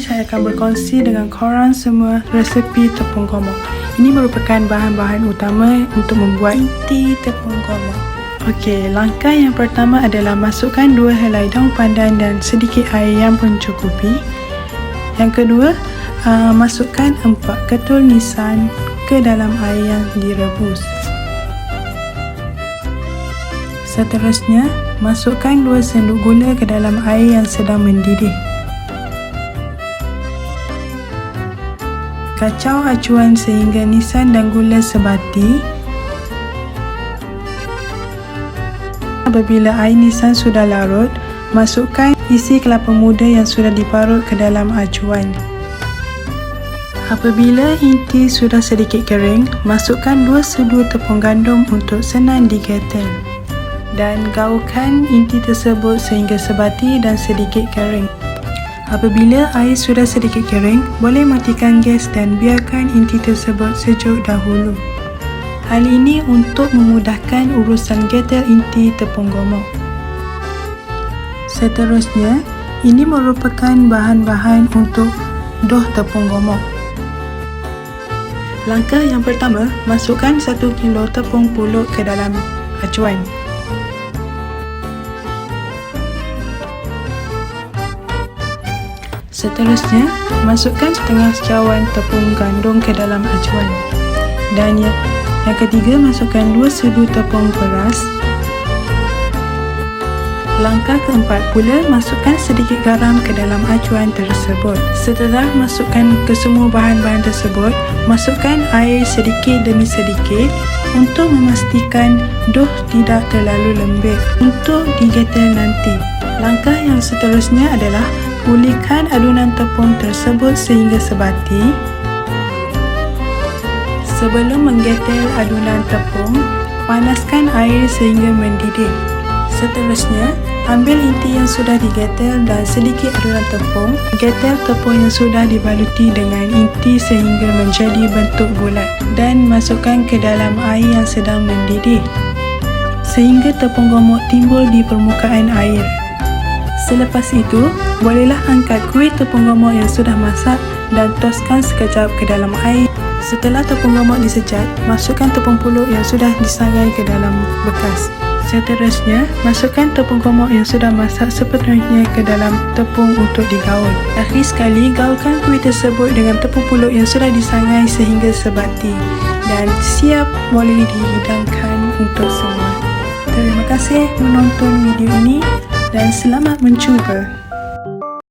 ini saya akan berkongsi dengan korang semua resepi tepung gomok. Ini merupakan bahan-bahan utama untuk membuat inti tepung gomok. Okey, langkah yang pertama adalah masukkan dua helai daun pandan dan sedikit air yang mencukupi. Yang kedua, uh, masukkan empat ketul nisan ke dalam air yang direbus. Seterusnya, masukkan dua sendok gula ke dalam air yang sedang mendidih. Kacau acuan sehingga nisan dan gula sebati. Apabila air nisan sudah larut, masukkan isi kelapa muda yang sudah diparut ke dalam acuan. Apabila inti sudah sedikit kering, masukkan dua sedur tepung gandum untuk senang digetel. Dan gaulkan inti tersebut sehingga sebati dan sedikit kering. Apabila air sudah sedikit kering, boleh matikan gas dan biarkan inti tersebut sejuk dahulu. Hal ini untuk memudahkan urusan getel inti tepung gomok. Seterusnya, ini merupakan bahan-bahan untuk doh tepung gomok. Langkah yang pertama, masukkan 1 kilo tepung pulut ke dalam acuan. Seterusnya, masukkan setengah cawan tepung gandum ke dalam acuan. Dan yang, yang ketiga, masukkan dua sedu tepung beras. Langkah keempat pula, masukkan sedikit garam ke dalam acuan tersebut. Setelah masukkan ke semua bahan-bahan tersebut, masukkan air sedikit demi sedikit untuk memastikan doh tidak terlalu lembek untuk digetel nanti. Langkah yang seterusnya adalah Pulihkan adunan tepung tersebut sehingga sebati. Sebelum menggetel adunan tepung, panaskan air sehingga mendidih. Seterusnya, ambil inti yang sudah digetel dan sedikit adunan tepung. Getel tepung yang sudah dibaluti dengan inti sehingga menjadi bentuk bulat dan masukkan ke dalam air yang sedang mendidih sehingga tepung gomok timbul di permukaan air. Selepas itu, bolehlah angkat kuih tepung gomok yang sudah masak dan toskan sekejap ke dalam air. Setelah tepung gomok disejat, masukkan tepung pulut yang sudah disangai ke dalam bekas. Seterusnya, masukkan tepung gomok yang sudah masak sepenuhnya ke dalam tepung untuk digaul. Akhir sekali, gaulkan kuih tersebut dengan tepung pulut yang sudah disangai sehingga sebati dan siap boleh dihidangkan untuk semua. Terima kasih menonton video ini dan selamat mencuba.